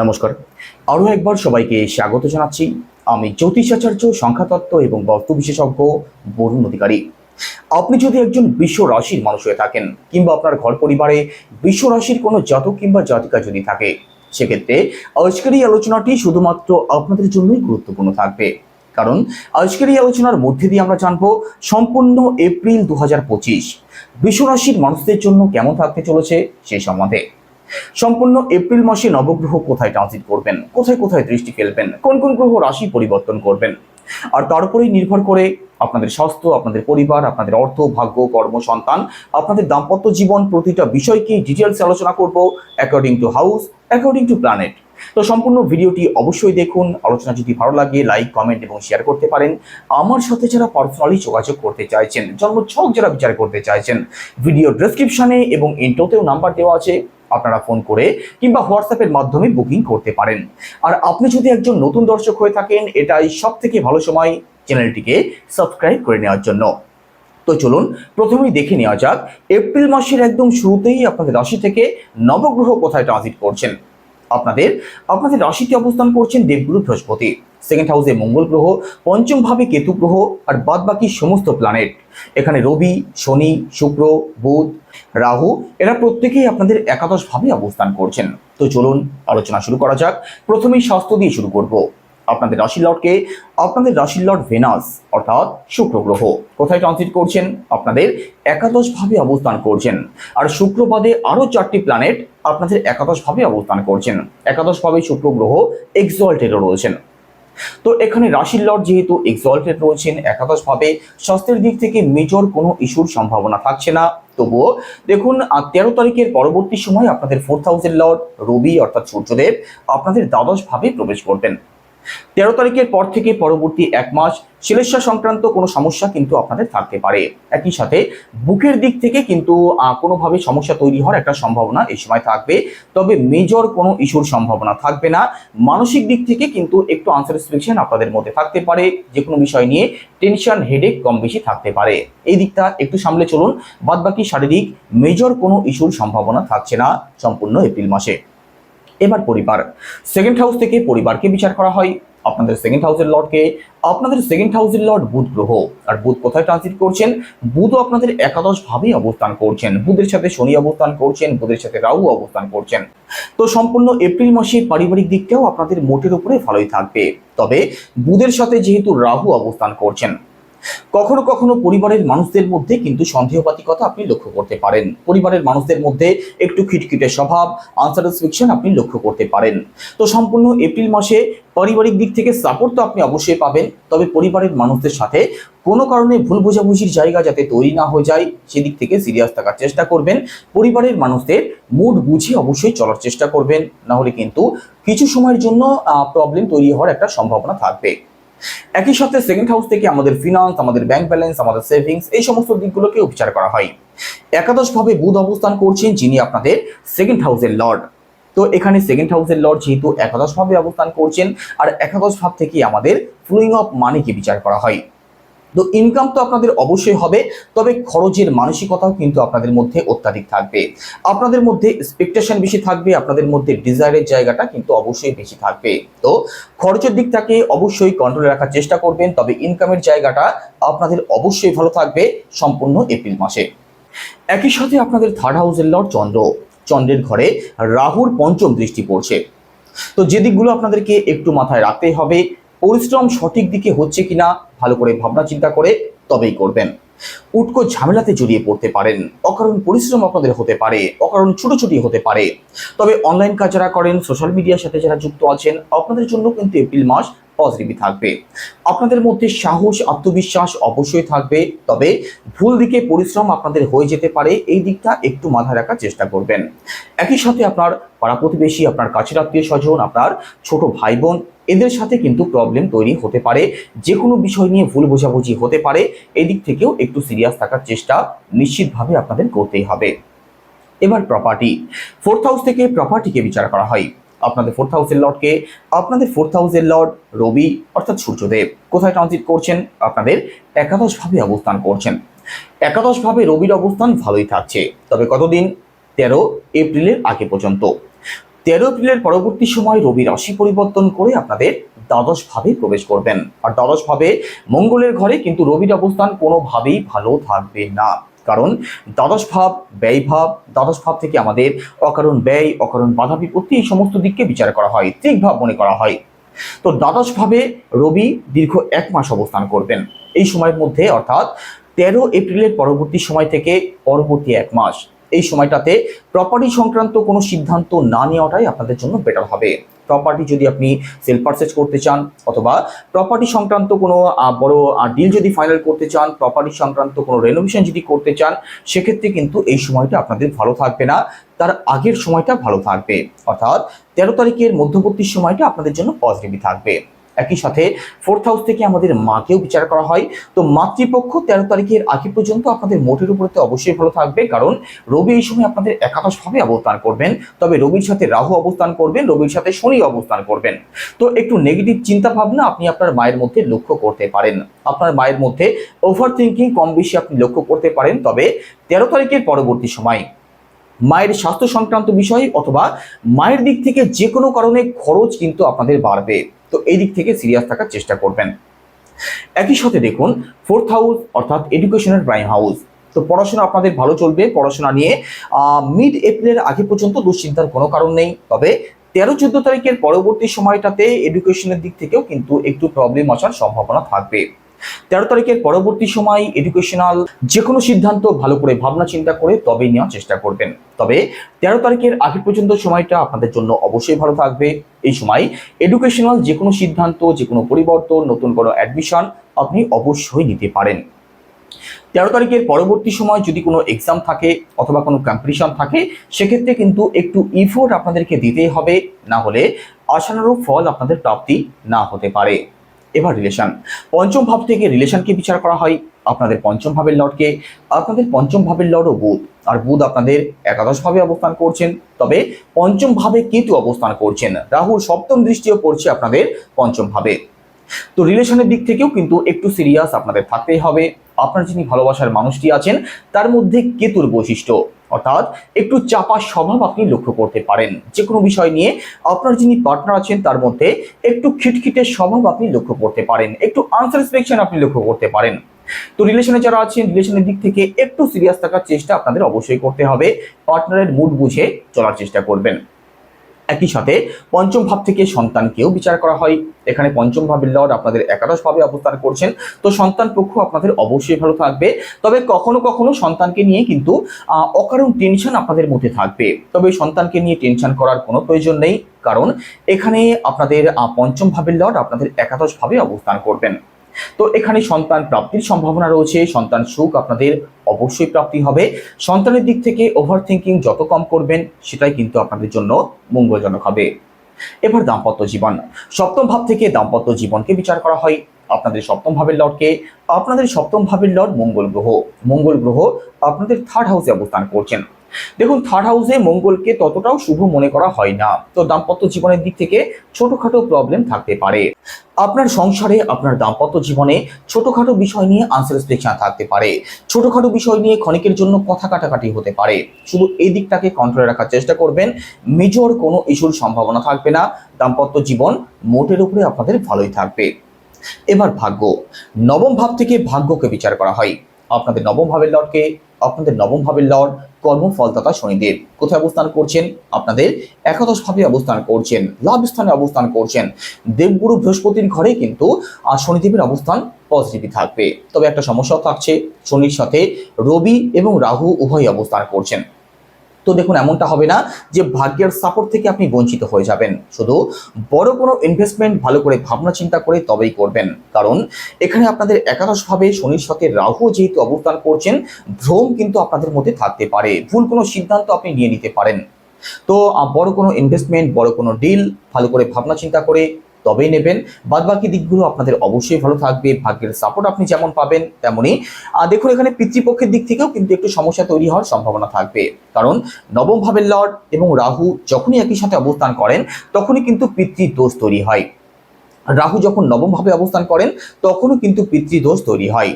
নমস্কার। আরও একবার সবাইকে স্বাগত জানাচ্ছি। আমি জ্যোতিষাচার্য সংখ্যাতত্ত্ব এবং বস্তু বিশেষজ্ঞ বরুণ অধিকারী। আপনি যদি একজন বিশ্ব রাশির মানুষ হয়ে থাকেন কিংবা আপনার ঘর পরিবারে বিশ্ব রাশির কোনো জাতক কিংবা জাতিকা যদি থাকে, সেক্ষেত্রে আজকের এই আলোচনাটি শুধুমাত্র আপনাদের জন্যই গুরুত্বপূর্ণ থাকবে। কারণ আজকের এই আলোচনার মধ্যে দিয়ে আমরা জানব সম্পূর্ণ এপ্রিল দু হাজার পঁচিশ বিশ্বরাশির মানুষদের জন্য কেমন থাকতে চলেছে সেই সম্বন্ধে। সম্পূর্ণ এপ্রিল মাসে নবগ্রহ কোথায় ট্রানজিট করবেন? কোথায় কোথায় দৃষ্টি ফেলবেন? কোন কোন গ্রহ রাশি পরিবর্তন করবেন? আর তার উপরেই নির্ভর করে আপনাদের স্বাস্থ্য, আপনাদের পরিবার, আপনাদের অর্থ, ভাগ্য, কর্ম, সন্তান, আপনাদের দাম্পত্য জীবন প্রতিটা বিষয়কে ডিটেলস আলোচনা করব according to house according to planet তো সম্পূর্ণ ভিডিওটি অবশ্যই দেখুন, আলোচনা যদি ভালো লাগে লাইক কমেন্ট এবং শেয়ার করতে পারেন। আমার সাথে যারা পার্সোনালি যোগাযোগ করতে চাইছেন, জন্মছক যারা বিচার করতে চাইছেন ভিডিও ডেসক্রিপশনে এবং ইন্টোতেও নাম্বার দেওয়া আছে। আপনারা ফোন করে কিংবা হোয়াটসঅ্যাপের মাধ্যমে বুকিং করতে পারেন। আর আপনি যদি একজন নতুন দর্শক হয়ে থাকেন, এটাই সব থেকে ভালো সময় চ্যানেলটিকে সাবস্ক্রাইব করে নেওয়ার জন্য। তো চলুন, প্রথমেই দেখে নেওয়া যাক, এপ্রিল মাসের একদম শুরুতেই আপনাদের রাশি থেকে নবগ্রহ কোথায় ট্রানজিট করছেন। আপনাদের আপনাদের রাশিতে অবস্থান করছেন দেবগুরু বৃহস্পতি। সেকেন্ড হাউসে মঙ্গল গ্রহ, পঞ্চম ভাবে কেতু গ্রহ, আর বাদ বাকি সমস্ত প্ল্যানেট এখানে রবি, শনি, শুক্র, বুধ, রাহু, এরা প্রত্যেকেই আপনাদের একাদশ ভাবে অবস্থান করছেন। তো চলুন আলোচনা শুরু করা যাক। প্রথমেই স্বাস্থ্য দিয়ে শুরু করব। আপনাদের রাশির লর্ডকে, আপনাদের রাশির লর্ড ভেনাস, অর্থাৎ শুক্র গ্রহ। কোথায় ট্রানজিট করছেন? আপনাদের একাদশ ভাবে অবস্থান করছেন। আর শুক্রবাদে আরও চারটি প্ল্যানেট আপনাদের একাদশ ভাবে অবস্থান করছেন। একাদশ ভাবে শুক্র গ্রহ এক্সল্টেডও রয়েছেন। তো এখানে রাশির লর্ড যেহেতু এক্সল্টেড রয়েছেন একাদশ ভাবে স্বাস্থ্যের দিক থেকে মেজর কোনো ইস্যুর সম্ভাবনা থাকছে না। তবুও দেখুন তেরো তারিখের পরবর্তী সময় আপনাদের ফোর্থ হাউসের লর্ড, রবি অর্থাৎ সূর্যদেব আপনাদের দ্বাদশ ভাবে প্রবেশ করবেন। তেরো তারিখের পর থেকে পরবর্তী এক মাস শিলেশ্বর সংক্রান্ত কোনো সমস্যা কিন্তু আপনাদের থাকতে পারে। একই সাথে বুকের দিক থেকে কিন্তু কোনোভাবে সমস্যা তৈরি হওয়ার একটা সম্ভাবনা এই সময় থাকবে। তবে মেজর কোনো ইস্যুর সম্ভাবনা থাকবে না। মানসিক দিক থেকে কিন্তু একটু আনস্যাটিসফ্যাকশন আপনাদের মধ্যে থাকতে পারে। যে কোনো বিষয় নিয়ে টেনশন হেডেক কম বেশি থাকতে পারে। এই দিকটা একটু সামলে চলুন। বাদবাকি শারীরিক মেজর কোনো ইস্যুর সম্ভাবনা থাকছে না সম্পূর্ণ এপ্রিল মাসে। এবার পরিবার। সেকেন্ড হাউস থেকে পরিবারকে বিচার করা হয়। আপনাদের সেকেন্ড হাউসের লর্ডকে আপনাদের সেকেন্ড হাউসের লর্ড বুধ গ্রহ। আর বুধ কোথায় ট্রানজিট করছেন? বুধও আপনাদের একাদশ ভাবেই অবস্থান করছেন। বুধের সাথে শনি অবস্থান করছেন, বুধের সাথে রাহু অবস্থান করছেন। তো সম্পূর্ণ এপ্রিল মাসে পারিবারিক দিকটাও আপনাদের মোটের উপরে ভালোই থাকবে। তবে বুধের সাথে যেহেতু রাহু অবস্থান করছেন কখনো কখনো পরিবারের মানুষদের মধ্যে কিন্তু সন্দেহবাতিকতা আপনি লক্ষ্য করতে পারেন। পরিবারের মানুষদের মধ্যে একটু খিটখিটে স্বভাব আনস্যাটিসফ্যাকশন আপনি লক্ষ্য করতে পারেন। তো সম্পূর্ণ এপ্রিল মাসে পারিবারিক দিক থেকে সাপোর্ট তো আপনি অবশ্যই পাবেন। তবে পরিবারের মানুষদের সাথে কোনো কারণে ভুল বোঝাবুঝির জায়গা যাতে তৈরি না হয়ে যায়, সেদিক থেকে সিরিয়াস থাকার চেষ্টা করবেন। পরিবারের মানুষদের মুড বুঝে অবশ্যই চলার চেষ্টা করবেন। নাহলে কিন্তু কিছু সময়ের জন্য প্রবলেম তৈরি হওয়ার একটা সম্ভাবনা থাকবে। একই সাথে সেকেন্ড হাউস থেকে আমাদের ফিনান্স আমাদের ব্যাংক ব্যালেন্স আমাদের সেভিংস এই সমস্ত দিকগুলোকেও বিচার করা হয়। একাদশভাবে বুধ অবস্থান করছেন যিনি আপনাদের সেকেন্ড হাউসের লর্ড তো এখানে সেকেন্ড হাউসের লর্ড যেহেতু একাদশভাবে অবস্থান করছেন, আর একাদশ ভাব থেকে আমাদের ফ্লুইং অফ মানিকে বিচার করা হয়। তো ইনকাম তো আপনাদের অবশ্যই হবে, তবে খরচের মানসিকতাও কিন্তু আপনাদের মধ্যে অত্যাধিক থাকবে। আপনাদের মধ্যে এক্সপেকটেশন বেশি থাকবে, আপনাদের মধ্যে ডিজায়ারের জায়গাটা কিন্তু অবশ্যই বেশি থাকবে। তো খরচের দিকটাকে অবশ্যই কন্ট্রোলে রাখার চেষ্টা করবেন, তবে ইনকামের জায়গাটা আপনাদের অবশ্যই ভালো থাকবে সম্পূর্ণ এপ্রিল মাসে। একই সাথে আপনাদের থার্ড হাউসের লর্ড চন্দ্র, চন্দ্রের ঘরে রাহুর পঞ্চম দৃষ্টি পড়ছে। তো যে দিকগুলো আপনাদেরকে একটু মাথায় রাখতেই হবে পরিশ্রম সঠিক দিকে হচ্ছে কিনা ভালো করে ভাবনা চিন্তা করে তবেই করবেন। উটকো ঝামেলাতে জড়িয়ে পড়তে পারেন। অকারণ পরিশ্রম আপনাদের হতে পারে, অকারণ ছুটোছুটি হতে পারে। তবে অনলাইন কাজ যারা করেন সোশ্যাল মিডিয়ার সাথে যারা যুক্ত আছেন, আপনাদের জন্য কিন্তু এপ্রিল মাস পজিটিভই থাকবে। আপনাদের মধ্যে সাহস, আত্মবিশ্বাস অবশ্যই থাকবে, তবে ভুল দিকে পরিশ্রম আপনাদের হয়ে যেতে পারে, এই দিকটা একটু মাথায় রাখার চেষ্টা করবেন। একই সাথে আপনার পাড়া প্রতিবেশী, আপনার কাছের আত্মীয় স্বজন, আপনার ছোট ভাই বোন এদের সাথে কিন্তু প্রবলেম তৈরি হতে পারে যে কোনো বিষয় নিয়ে ভুল বোঝাবুঝি হতে পারে এদিক থেকেও একটু সিরিয়াস থাকার চেষ্টা নিশ্চিতভাবে আপনাদের করতেই হবে। এবার প্রপার্টি ফোর্থ হাউস থেকে প্রপার্টিকে বিচার করা হয়। আপনাদের ফোর্থ হাউসের লর্ডকে আপনাদের ফোর্থ হাউসের লর্ড রবি, অর্থাৎ সূর্যদেব। কোথায় ট্রানজিট করছেন? আপনাদের একাদশভাবে অবস্থান করছেন। একাদশভাবে রবির অবস্থান ভালোই থাকছে। তবে কতদিন? তেরো এপ্রিলের আগে পর্যন্ত। তেরো এপ্রিলের পরবর্তী সময় রবি রাশি পরিবর্তন করে আপনাদের দ্বাদশ ভাবে প্রবেশ করবেন। আর দ্বাদশ ভাবে মঙ্গলের ঘরে কিন্তু রবির অবস্থান কোনোভাবেই ভালো থাকবে না। কারণ দ্বাদশ ভাব, ব্যয় ভাব, দ্বাদশ ভাব থেকে আমাদের অকারণ ব্যয়, অকারণ বাধা বিপত্তি এই সমস্ত দিককে বিচার করা হয়, ত্রিক ভাব মনে করা হয়। তো দ্বাদশ ভাবে রবি দীর্ঘ এক মাস অবস্থান করবেন। এই সময়ের মধ্যে অর্থাৎ তেরো এপ্রিলের পরবর্তী সময় থেকে পরবর্তী এক মাস। এই সময়টাতে প্রপার্টি সংক্রান্ত কোনো সিদ্ধান্ত না নেওয়াটাই আপনাদের জন্য বেটার হবে। প্রপার্টি যদি আপনি সেল পারচেজ করতে চান অথবা প্রপার্টি সংক্রান্ত কোনো বড় ডিল যদি ফাইনাল করতে চান প্রপার্টি সংক্রান্ত কোনো রেনোভেশন যদি করতে চান, সেক্ষেত্রে কিন্তু এই সময়টা আপনাদের ভালো থাকবে না। তার আগের সময়টা ভালো থাকবে। অর্থাৎ তেরো তারিখের মধ্যবর্তী সময়টা আপনাদের জন্য পজিটিভই থাকবে। একই সাথে ফোর্থ হাউস থেকে আমাদের মাকেও বিচার করা হয়। তো মাতৃপক্ষ তেরো তারিখের আগে পর্যন্ত আপনাদের মোটের উপরে তো অবশ্যই ভালো থাকবে, কারণ রবি এই সময় আপনাদের একাদশভাবে অবস্থান করবেন। তবে রবির সাথে রাহু অবস্থান করবেন, রবির সাথে শনি অবস্থান করবেন। তো একটু নেগেটিভ চিন্তা ভাবনা আপনি আপনার মায়ের মধ্যে লক্ষ্য করতে পারেন। আপনার মায়ের মধ্যে ওভার থিঙ্কিং কম বেশি আপনি লক্ষ্য করতে পারেন। তবে তেরো তারিখের পরবর্তী সময় মায়ের স্বাস্থ্য সংক্রান্ত বিষয় অথবা মায়ের দিক থেকে যে কোনো কারণে খরচ কিন্তু আপনাদের বাড়বে। তো এই দিক থেকে সিরিয়াস থাকার চেষ্টা করবেন। একই সাথে দেখুন ফোর্থ হাউস অর্থাৎ এডুকেশনের প্রাইম হাউস তো পড়াশোনা আপনাদের ভালো চলবে, পড়াশোনা নিয়ে মিড এপ্রিলের আগে পর্যন্ত দুশ্চিন্তার কোনো কারণ নেই। তবে তেরো চোদ্দ তারিখের পরবর্তী সময়টাতে এডুকেশনের দিক থেকেও কিন্তু একটু প্রবলেম আসার সম্ভাবনা থাকবে। তেরো তারিখের পরবর্তী সময় এডুকেশনাল যে কোনো সিদ্ধান্ত ভালো করে ভাবনা চিন্তা করে তবেই নেওয়ার চেষ্টা করবেন। তবে তেরো তারিখের আগে পর্যন্ত সময়টা আপনাদের জন্য অবশ্যই ভালো থাকবে। এই সময় এডুকেশনাল যে কোনো সিদ্ধান্ত যে কোনো পরিবর্তন, নতুন কোনো অ্যাডমিশন আপনি অবশ্যই নিতে পারেন। তেরো তারিখের পরবর্তী সময় যদি কোনো এক্সাম থাকে অথবা কোনো কম্পিটিশন থাকে, সেক্ষেত্রে কিন্তু একটু ইফোর্ট আপনাদেরকে দিতেই হবে। না হলে আশানুরূপ ফল আপনাদের প্রাপ্তি না হতে পারে। এবার রিলেশন পঞ্চম ভাব থেকে রিলেশনকে বিচার করা হয়? আপনাদের পঞ্চম ভাবের লর্ডকে আপনাদের পঞ্চম ভাবের লর্ডও বুধ। আর বুধ আপনাদের একাদশ ভাবে অবস্থান করছেন। তবে পঞ্চম ভাবে কেতু অবস্থান করছেন। রাহুর সপ্তম দৃষ্টিও পড়ছে আপনাদের পঞ্চম ভাবে। তো রিলেশনের দিক থেকেও কিন্তু একটু সিরিয়াস আপনাদের থাকতেই হবে। আপনার যিনি ভালোবাসার মানুষটি আছেন, তার মধ্যে কেতুর বৈশিষ্ট্য। অর্থাৎ একটু চাপা স্বভাব আপনি লক্ষ্য করতে পারেন। যে কোনো বিষয় নিয়ে আপনার যিনি পার্টনার আছেন, তার মধ্যে একটু খিটখিটে স্বভাব আপনি লক্ষ্য করতে পারেন। একটু আনস্যাটিসফ্যাকশন আপনি লক্ষ্য করতে পারেন। তো রিলেশনে যারা আছেন রিলেশনের দিক থেকে একটু সিরিয়াস থাকার চেষ্টা আপনাদের অবশ্যই করতে হবে। পার্টনারের মুড বুঝে চলার চেষ্টা করবেন। একই সাথে পঞ্চম ভাব থেকে সন্তানকেও বিচার করা হয়। এখানে পঞ্চম ভাবের লর্ড আপনাদের একাদশ ভাবে অবস্থান করছেন। তো সন্তান পক্ষ আপনাদের অবশ্যই ভালো থাকবে। তবে কখনো কখনো সন্তানকে নিয়ে কিন্তু অকারণ টেনশন আপনাদের মধ্যে থাকবে। তবে সন্তানকে নিয়ে টেনশন করার কোনো প্রয়োজন নেই। কারণ এখানে আপনাদের পঞ্চম ভাবের লর্ড আপনাদের একাদশ ভাবে অবস্থান করবেন। তো এখানে সন্তান প্রাপ্তির সম্ভাবনা রয়েছে, সন্তান সুখ আপনাদের অবশ্যই প্রাপ্তি হবে। সন্তানের দিক থেকে ওভার থিঙ্কিং যত কম করবেন, সেটাই কিন্তু আপনাদের জন্য মঙ্গলজনক হবে। এবার দাম্পত্য জীবন। সপ্তম ভাব থেকে দাম্পত্য জীবনকে বিচার করা হয়। আপনাদের সপ্তম ভাবের লর্ডকে আপনাদের সপ্তম ভাবের লর্ড মঙ্গল গ্রহ। মঙ্গল গ্রহ আপনাদের থার্ড হাউসে অবস্থান করছেন। দেখুন থার্ড হাউসে মঙ্গলকে ততটাও শুভ মনে করা হয় না। তো দাম্পত্য জীবনের দিক থেকে ছোটখাটো প্রবলেম থাকতে পারে। আপনার সংসারে, আপনার দাম্পত্য জীবনে ছোটখাটো বিষয় নিয়ে আনস্যাটিসফ্যাকশন থাকতে পারে। ছোটখাটো বিষয় নিয়ে ক্ষণিকের জন্য কথা কাটাকাটি হতে পারে। শুধু এই দিকটাকে কন্ট্রোলে রাখার চেষ্টা করবেন। মেজর কোনো ইস্যুর সম্ভাবনা থাকবে না। দাম্পত্য জীবন মোটের উপরে আপনাদের ভালোই থাকবে। এবার ভাগ্য। নবম ভাব থেকে ভাগ্যকে বিচার করা হয়। আপনাদের নবম ভাবের লর্ডকে আপনাদের নবম ভাবের লর্ড কর্মফলদাতা শনিদেব। কোথায় অবস্থান করছেন? আপনাদের একাদশ ভাবে অবস্থান করছেন, লাভ স্থানে অবস্থান করছেন। দেবগুরু বৃহস্পতির ঘরে কিন্তু আর শনিদেবের অবস্থান পজিটিভই থাকবে। তবে একটা সমস্যা থাকছে, শনির সাথে রবি এবং রাহু উভয় অবস্থান করছেন। তো দেখুন, এমনটা হবে না যে ভাগ্যের সাপোর্ট থেকে আপনি বঞ্চিত হয়ে যাবেন। শুধু বড় কোনো ইনভেস্টমেন্ট ভালো করে ভাবনা চিন্তা করে তবেই করবেন। কারণ এখানে আপনাদের একাদশভাবে শনির সাথে রাহু যেহেতু অবস্থান করছেন, ভ্রম কিন্তু আপনাদের মধ্যে থাকতে পারে। ভুল কোনো সিদ্ধান্ত আপনি নিয়ে নিতে পারেন। তো বড় কোনো ইনভেস্টমেন্ট বড় কোনো ডিল ভালো করে ভাবনা চিন্তা করে তবেই নেবেন। বাদবাকি দিকগুলো আপনাদের অবশ্যই ভালো থাকবে, ভাগ্যের সাপোর্ট আপনি যেমন পাবেন তেমনই। দেখুন, এখানে পিতৃপক্ষের দিক থেকেও কিন্তু একটু সমস্যা তৈরি হওয়ার সম্ভাবনা থাকবে। কারণ নবম ভাবের লর্ড এবং রাহু যখনই একই সাথে অবস্থান করেন, তখনই কিন্তু পিতৃদোষ তৈরি হয়। রাহু যখন নবমভাবে অবস্থান করেন, তখনও কিন্তু পিতৃদোষ তৈরি হয়।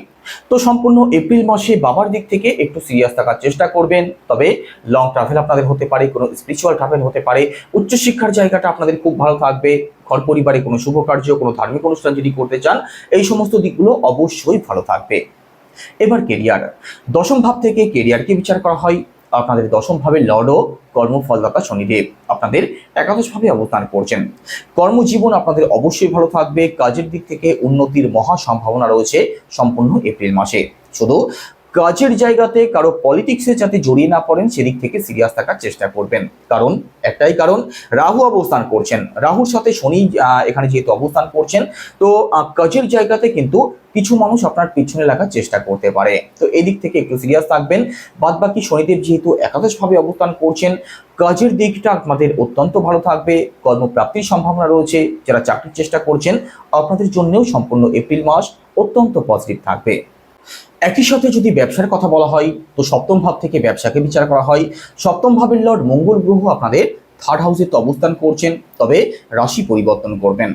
তো সম্পূর্ণ এপ্রিল মাসে বাবার দিক থেকে একটু সিরিয়াস থাকার চেষ্টা করবেন। তবে লং ট্রাভেল আপনাদের হতে পারে, কোনো স্পিরিচুয়াল ট্রাভেল হতে পারে। উচ্চশিক্ষার জায়গাটা আপনাদের খুব ভালো থাকবে। ঘর পরিবারে কোনো শুভ কার্য, কোনো ধার্মিক অনুষ্ঠান যদি করতে চান, এই সমস্ত দিকগুলো অবশ্যই ভালো থাকবে। এবার কেরিয়ার দশম ভাব থেকে কেরিয়ারকে বিচার করা হয়। আপনাদের দশমভাবে ভাবে লর্ড কর্মফলদাতা শনিদেব আপনাদের একাদশভাবে অবস্থান করছেন। কর্মজীবন আপনাদের অবশ্যই ভালো থাকবে। কাজের দিক থেকে উন্নতির মহা সম্ভাবনা রয়েছে সম্পূর্ণ এপ্রিল মাসে। শুধু কাজের জায়গাতে কারও পলিটিক্সে যাতে জড়িয়ে না পড়েন, সেদিক থেকে সিরিয়াস থাকার চেষ্টা করবেন। কারণ, একটাই কারণ, রাহু অবস্থান করছেন। রাহুর সাথে শনি এখানে যেহেতু অবস্থান করছেন, তো কাজের জায়গাতে কিন্তু কিছু মানুষ আপনার পিছনে লাগার চেষ্টা করতে পারে। তো এদিক থেকে একটু সিরিয়াস থাকবেন। বাদ বাকি শনিদেব যেহেতু একাদশভাবে অবস্থান করছেন, কাজের দিকটা আপনাদের অত্যন্ত ভালো থাকবে। কর্মপ্রাপ্তির সম্ভাবনা রয়েছে। যারা চাকরির চেষ্টা করছেন, আপনাদের জন্যও সম্পূর্ণ এপ্রিল মাস অত্যন্ত পজিটিভ থাকবে। একই সাথে যদি ব্যবসার কথা বলা হয়, তো সপ্তম ভাব থেকে ব্যবসাকে বিচার করা হয়। সপ্তম ভাবের লর্ড মঙ্গল গ্রহ আপনাদের থার্ড হাউসে তো অবস্থান করছেন, তবে রাশি পরিবর্তন করবেন।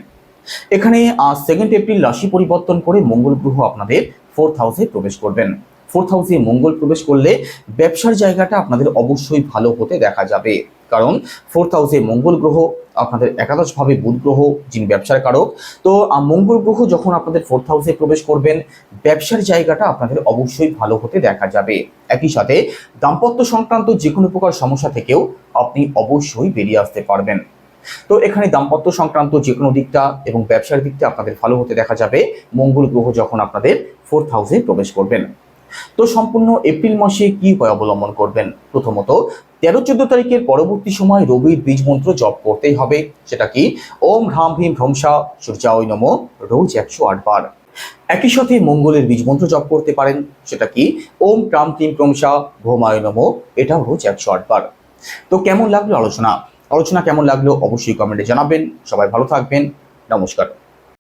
এখানে সেকেন্ড এপ্রিল রাশি পরিবর্তন করে মঙ্গল গ্রহ আপনাদের ফোর্থ হাউসে প্রবেশ করবেন। ফোর্থ হাউসে মঙ্গল প্রবেশ করলে ব্যবসার জায়গাটা আপনাদের অবশ্যই ভালো হতে দেখা যাবে। কারণ ফোর্থ হাউসে মঙ্গল গ্রহ, আপনাদের একাদশভাবে বুধ গ্রহ, যিনি ব্যবসার কারক। তো মঙ্গল গ্রহ যখন আপনাদের ফোর্থ হাউসে প্রবেশ করবেন, ব্যবসার জায়গাটা আপনাদের অবশ্যই ভালো হতে দেখা যাবে। একই সাথে, দাম্পত্য সংক্রান্ত যে কোনো প্রকার সমস্যা থেকেও আপনি অবশ্যই বেরিয়ে আসতে পারবেন। তো, এখানে দাম্পত্য সংক্রান্ত যে কোনো দিকটা এবং ব্যবসার দিকটা আপনাদের ভালো হতে দেখা যাবে। মঙ্গল গ্রহ যখন আপনাদের ফোর্থ হাউসে প্রবেশ করবেন। তো সম্পূর্ণ এপ্রিল মাসে কি উপায় অবলম্বন করবেন? প্রথমত, তেরো চোদ্দ তারিখের পরবর্তী সময় রবির বীজ মন্ত্র জপ করতেই হবে। সেটা কি? ওম হ্রাম ভীম ভ্রংসা সূর্যায় নম, রোজ একশো আট বার। একই সাথে মঙ্গলের বীজ মন্ত্র জপ করতে পারেন। সেটা কি? ওম প্রাম ক্লিম ক্রমশা ভৌমায় নম, এটাও রোজ একশো আট বার। তো কেমন লাগল আলোচনা? আলোচনা কেমন লাগল অবশ্যই কমেন্টে জানাবেন। সবাই ভালো থাকবেন। নমস্কার।